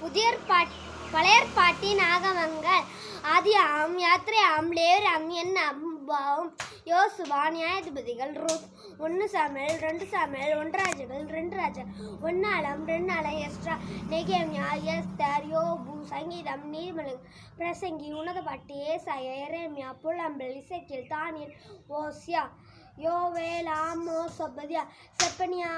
புதிய பழையற்பாட்டின் ஆகமங்கள். ஆதியாம் யாத்திரையாம் லேவியாம் என்ன அம்பாவும். யோசுவா நியாயாதிபதிகள் ருத். ஒன்று சாமியல் ரெண்டு சாமியல் ஒன்று ரெண்டு ராஜா ஒன்னாலம் ரெண்டாலம் எஸ்ட்ரா. நெகேமியா எஸ்தர் யோபு சங்கீதம் நீர்மலை பிரசங்கி உன்னத ஏசாய எரேமியா புலம்பல் Ezekiel Daniel Hosea. Joel Amos சொபதியா Zephaniah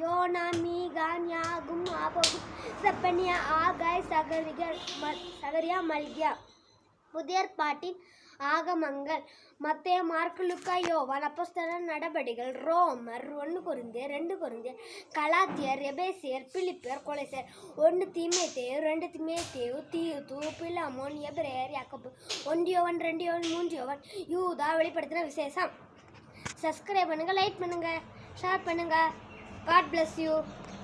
யோனாமி மீகா ஆபோகும் செப்பனியா ஆகாய் சகரிகள் ம- சகரியா மல்கியா. புதியர் பாட்டின் ஆகமங்கள். மத்திய மார்க்கு லுக்கா யோவான் அப்போஸ்தல நடபடிகள். ரோமர் ஒன்று குருந்தியர் ரெண்டு குருந்தியர். கலாத்தியர் எபேசியர் பிலிப்பியர் கொலைசர். ஒன்று தீமேத்தேயு ரெண்டு தீமேத்தேயு தீயுத்து பிலாமோன் எபிரேயர் யாக்கப்பு ஒன்றியோவன் ரெண்டியோவன் மூன்றியோவன் யூதா வெளிப்படுத்தின விசேஷம். சப்ஸ்கிரைப் பண்ணுங்கள் லைக் பண்ணுங்கள் ஷேர் பண்ணுங்கள் காட் பிளஸ் யூ.